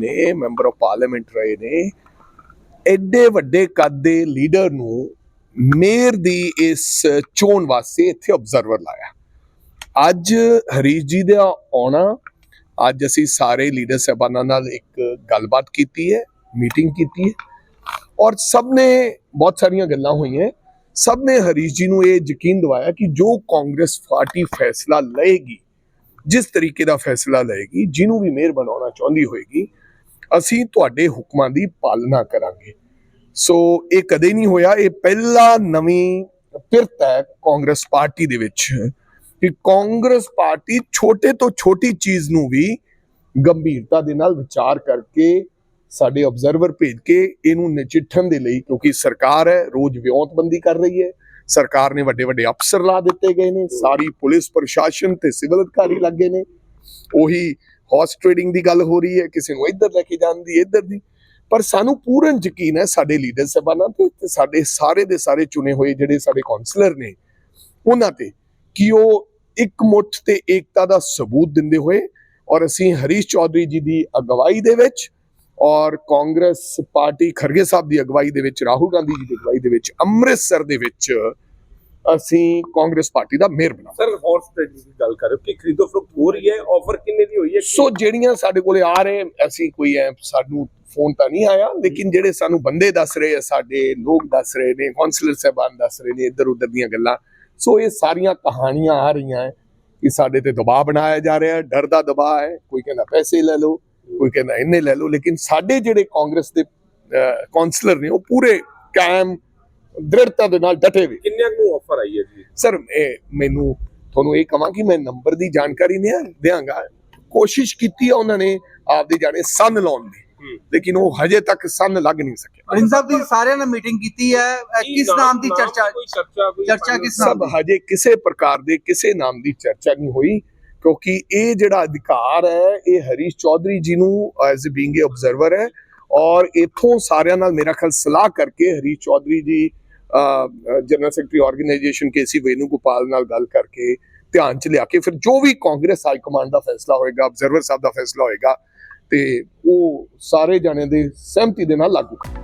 ਨੇ member of parliament ਰਹੇ ਨੇ ਐਡੇ ਵੱਡੇ ਕੱਦ ਦੇ ਲੀਡਰ ਨੂੰ ਮੇਅਰ ਦੀ ਇਸ ਚੋਣ ਵਾਸਤੇ ਇੱਥੇ ਆਬਜ਼ਰਵਰ ਲਾਇਆ। ਅੱਜ ਹਰੀਸ਼ ਜੀ ਦਾ ਆਉਣਾ, ਅੱਜ ਅਸੀਂ ਸਾਰੇ ਲੀਡਰ ਸਾਹਿਬਾਨਾਂ ਨਾਲ ਇੱਕ ਗੱਲਬਾਤ ਕੀਤੀ ਹੈ ਮੀਟਿੰਗ ਕੀਤੀ ਹੈ, ਔਰ ਸਭ ਨੇ ਬਹੁਤ ਸਾਰੀਆਂ ਗੱਲਾਂ ਹੋਈਆਂ। ਸਭ ਨੇ ਹਰੀਸ਼ ਜੀ ਨੂੰ ਇਹ ਯਕੀਨ ਦਿਵਾਇਆ ਕਿ ਜੋ ਕਾਂਗਰਸ ਪਾਰਟੀ ਫੈਸਲਾ ਲਏਗੀ, ਜਿਸ ਤਰੀਕੇ ਦਾ ਫੈਸਲਾ ਲਏਗੀ, ਜਿਹਨੂੰ ਵੀ ਮੇਅਰ ਬਣਾਉਣਾ ਚਾਹੁੰਦੀ ਹੋਏਗੀ ਅਸੀਂ ਤੁਹਾਡੇ ਹੁਕਮਾਂ ਦੀ ਪਾਲਣਾ ਕਰਾਂਗੇ। ਸੋ ਇਹ ਕਦੇ ਨਹੀਂ ਹੋਇਆ, ਇਹ ਪਹਿਲਾ ਨਵੀਂ ਪਿਰਤ ਹੈ ਕਾਂਗਰਸ ਪਾਰਟੀ ਦੇ ਵਿੱਚ। ਕਿ ਕਾਂਗਰਸ ਪਾਰਟੀ ਛੋਟੇ ਤੋਂ ਛੋਟੀ ਚੀਜ਼ ਨੂੰ ਵੀ ਗੰਭੀਰਤਾ ਦੇ ਨਾਲ ਵਿਚਾਰ ਕਰਕੇ ਸਾਡੇ ਆਬਜ਼ਰਵਰ ਭੇਜ ਕੇ ਇਹਨੂੰ ਨਚਿੱਠਣ ਦੇ ਲਈ, ਕਿਉਂਕਿ ਸਰਕਾਰ ਹੈ, ਰੋਜ਼ ਵਿਉਂਤਬੰਦੀ ਕਰ ਰਹੀ ਹੈ। ਸਰਕਾਰ ਨੇ ਵੱਡੇ ਵੱਡੇ ਅਫਸਰ ਲਾ ਦਿੱਤੇ ਗਏ ਨੇ, ਸਾਰੀ ਪੁਲਿਸ ਪ੍ਰਸ਼ਾਸਨ ਤੇ ਸਿਵਲ ਅਧਿਕਾਰੀ ਲੱਗੇ ਨੇ। ਉਹੀ ਹਾਰਸ ਟ੍ਰੇਡਿੰਗ ਦੀ ਗੱਲ ਹੋ ਰਹੀ ਹੈ, ਕਿਸੇ ਨੂੰ ਇੱਧਰ ਲੈ ਕੇ ਜਾਣ ਦੀ, ਇੱਧਰ ਦੀ। ਪਰ ਸਾਨੂੰ ਪੂਰਨ ਯਕੀਨ ਹੈ ਸਾਡੇ ਲੀਡਰ ਸਾਹਿਬਾਨਾਂ ਤੇ ਸਾਡੇ ਸਾਰੇ ਦੇ ਸਾਰੇ ਚੁਣੇ ਹੋਏ ਜਿਹੜੇ ਸਾਡੇ ਕਾਉਂਸਲਰ ਨੇ, ਉਹਨਾਂ ਤੇ ਕਿ ਉਹ ਇੱਕ ਮੁੱਠ ਤੇ ਏਕਤਾ ਦਾ ਸਬੂਤ ਦਿੰਦੇ ਹੋਏ ਔਰ ਅਸੀਂ ਹਰੀਸ਼ ਚੌਧਰੀ ਜੀ ਦੀ ਅਗਵਾਈ ਦੇ ਵਿੱਚ ਔਰ ਕਾਂਗਰਸ ਪਾਰਟੀ ਖਰਗੇ ਸਾਹਿਬ ਦੀ ਅਗਵਾਈ ਦੇ ਵਿੱਚ, ਰਾਹੁਲ ਗਾਂਧੀ ਜੀ ਦੀ ਅਗਵਾਈ ਦੇ ਵਿੱਚ, ਅੰਮ੍ਰਿਤਸਰ ਦੇ ਵਿੱਚ ਅਸੀਂ ਕਾਂਗਰਸ ਪਾਰਟੀ ਦਾ ਮੇਅਰ ਬਣਾ ਸਰ ਹਾਰਸ ਟ੍ਰੇਡਿੰਗ ਦੀ ਗੱਲ ਕਰ ਰਹੇ ਹੋ ਕਿ ਖਰੀਦੋ ਫਰੋਖਤ ਹੋ ਰਹੀ ਹੈ ਆਫਰ ਸੋ ਜਿਹੜੀਆਂ ਸਾਡੇ ਕੋਲੇ ਆ ਰਹੇ ਅਸੀਂ ਕੋਈ ਐ ਸਾਨੂੰ ਫੋਨ ਤਾਂ ਨਹੀਂ ਆਇਆ ਲੇਕਿਨ ਜਿਹੜੇ ਸਾਨੂੰ ਬੰਦੇ ਦੱਸ ਰਹੇ ਆ ਸਾਡੇ ਲੋਕ ਦੱਸ ਰਹੇ ਨੇ ਕਾਉਂਸਲਰ ਸਾਹਿਬਾਨ ਦੱਸ ਰਹੇ ਨੇ ਇੱਧਰ ਉੱਧਰ ਦੀਆਂ ਗੱਲਾਂ। ਸੋ ਇਹ ਸਾਰੀਆਂ ਕਹਾਣੀਆਂ ਆ ਰਹੀਆਂ ਹੈ ਕਿ ਸਾਡੇ ਤੇ ਦਬਾਅ ਬਣਾਇਆ ਜਾ ਰਿਹਾ ਹੈ ਡਰ ਦਾ ਦਬਾਅ ਹੈ ਕੋਈ ਕਹਿੰਦਾ ਪੈਸੇ ਲੈ ਲਓ ਕੋਈ ਕਹਿੰਦਾ ਇੰਨੇ ਲੈ ਲਓ ਲੇਕਿਨ ਸਾਡੇ ਜਿਹੜੇ ਕਾਂਗਰਸ ਦੇ ਕਾਉਂਸਲਰ ਨੇ ਉਹ ਪੂਰੇ ਕਾਇਮ ਦ੍ਰਿੜਤਾ ਦੇ ਨਾਲ ਡਟੇ ਹੋਏ। ਕਿੰਨੇ ਨੂੰ ਆਫਰ ਆਈ ਹੈ ਜੀ? ਸਰ ਮੈਨੂੰ ਤੁਹਾਨੂੰ ਇਹ ਕਹਾਂ ਕਿ ਮੈਂ ਨੰਬਰ ਦੀ ਜਾਣਕਾਰੀ ਨਹੀਂ ਦਿਆਂਗਾ। ਕੋਸ਼ਿਸ਼ ਕੀਤੀ ਆ ਉਹਨਾਂ ਨੇ ਆਪਦੇ ਜਾਣੇ ਸੰਨ ਲਾਉਣ ਦੀ। ਲੇਕਿਨ ਉਹ ਹਜੇ ਤੱਕ ਸੰਨ ਲੱਗ ਨਹੀਂ ਸਕਿਆ ਅਰਿੰਦ ਸਾਹਿਬ ਦੀ ਸਾਰਿਆਂ ਨਾਲ ਮੀਟਿੰਗ ਕੀਤੀ ਹੈ। ਕਿਸ ਨਾਮ ਦੀ ਚਰਚਾ? ਕੋਈ ਚਰਚਾ ਕੋਈ ਚਰਚਾ ਕਿਸ ਨਾਮ ਹਜੇ ਕਿਸੇ ਪ੍ਰਕਾਰ ਦੇ ਕਿਸੇ ਨਾਮ ਦੀ ਚਰਚਾ ਨਹੀਂ ਹੋਈ ਕਿਉਂਕਿ ਇਹ ਜਿਹੜਾ ਅਧਿਕਾਰ ਹੈ ਇਹ ਹਰੀਸ਼ ਚੌਧਰੀ ਜੀ ਨੂੰ ਐਜ਼ ਬੀਇੰਗ ਏ ਆਬਜ਼ਰਵਰ ਹੈ ਔਰ ਇਥੋਂ ਸਾਰਿਆਂ ਨਾਲ ਮੇਰਾ ਖਿਆਲ ਸਲਾਹ ਕਰਕੇ Harish Chaudhary ji general secretary organisation K C Venugopal ਨਾਲ ਗੱਲ ਕਰਕੇ ਧਿਆਨ ਚ ਲਿਆ ਕੇ ਫਿਰ ਜੋ ਵੀ ਕਾਂਗਰਸ ਹਾਈ ਕਮਾਂਡ ਦਾ ਫੈਸਲਾ ਹੋਏਗਾ ਆਬਜ਼ਰਵਰ ਸਾਹਿਬ ਦਾ ਫੈਸਲਾ ਹੋਏਗਾ, ਤੇ ਉਹ ਸਾਰੇ ਜਣੇ ਦੇ ਸਹਿਮਤੀ ਦੇ ਨਾਲ ਲਾਗੂ ਕਰ